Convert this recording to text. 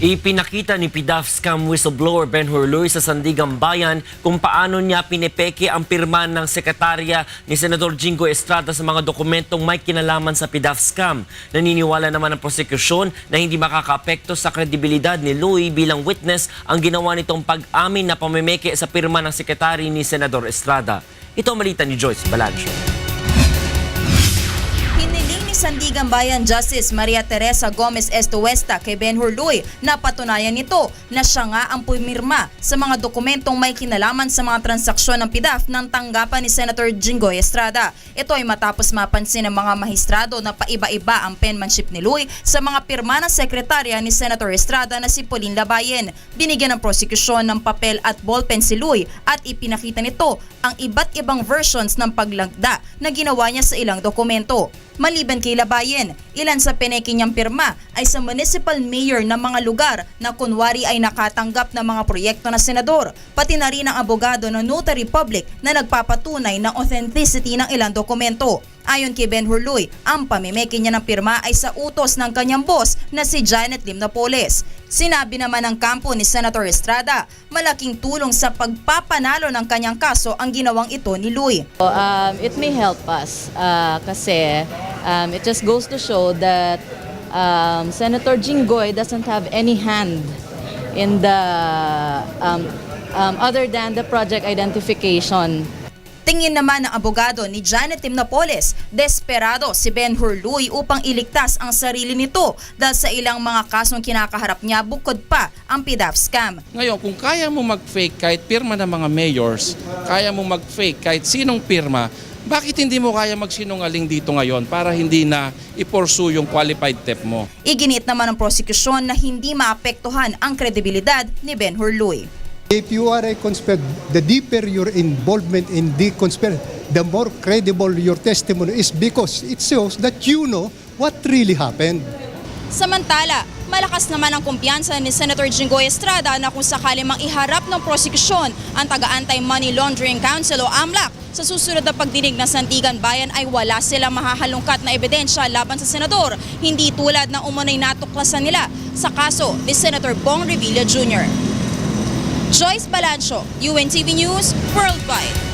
Ipinakita ni PDAF scam whistleblower Ben Hurloy sa Sandigan Bayan kung paano niya pinepeke ang pirma ng sekretarya ni Senador Jingo Estrada sa mga dokumentong may kinalaman sa PDAF scam. Naniniwala naman ang prosekusyon na hindi makakaapekto sa kredibilidad ni Louie bilang witness ang ginawa nitong pag-amin na pamemeke sa pirma ng sekretary ni Senador Estrada. Ito ang malita ni Joyce Balancho. Sandigan Bayan Justice Maria Teresa Gomez Estuesta kay Ben Hurluy na patunayan nito na siya nga ang pumirma sa mga dokumentong may kinalaman sa mga transaksyon ng PIDAF ng tanggapan ni Senator Jinggoy Estrada. Ito ay matapos mapansin ng mga mahistrado na paiba-iba ang penmanship ni Luy sa mga pirma ng sekretarya ni Senator Estrada na si Pauline Labayen. Binigyan ng prosekusyon ng papel at ballpen si Luy at ipinakita nito ang iba't ibang versions ng paglagda na ginawa niya sa ilang dokumento. Maliban kay Labayen, ilan sa pineki niyang pirma ay sa municipal mayor ng mga lugar na kunwari ay nakatanggap ng mga proyekto na senador, pati na rin ang abogado ng notary public na nagpapatunay ng authenticity ng ilang dokumento. Ayon kay Ben Hurluy, ang pamimeki niya ng pirma ay sa utos ng kanyang boss na si Janet Limnapoles. Sinabi naman ng kampo ni Senator Estrada, malaking tulong sa pagpapanalo ng kanyang kaso ang ginawang ito ni Luy. Um, it may help us uh, kasi um, it just goes to show that um, Senator Jinggoy doesn't have any hand in the um, um, other than the project identification. Tingin naman ng abogado ni Janet Timnapoles, desperado si Ben Hurluy upang iligtas ang sarili nito dahil sa ilang mga kasong kinakaharap niya bukod pa ang PDAF scam. Ngayon, kung kaya mo mag-fake kahit pirma ng mga mayors, kaya mo mag-fake kahit sinong pirma, bakit hindi mo kaya magsinungaling dito ngayon para hindi na i-pursue yung qualified theft mo? Iginit naman ng prosekusyon na hindi maapektuhan ang kredibilidad ni Ben Hurluy. If you are a conspirator, the deeper your involvement in the conspiracy, the more credible your testimony is because it shows that you know what really happened. Samantala, malakas naman ang kumpiyansa ni Senator Jinggoy Estrada na kung sakali mang iharap ng prosekusyon ang taga-antay Money Laundering Council o AMLAC sa susunod na pagdinig ng Sandigan Bayan ay wala silang mahahalungkat na ebidensya laban sa senador, hindi tulad ng umunay natuklasan nila sa kaso ni Senator Bong Revilla Jr. Joyce Balancho, UNTV News, Worldwide.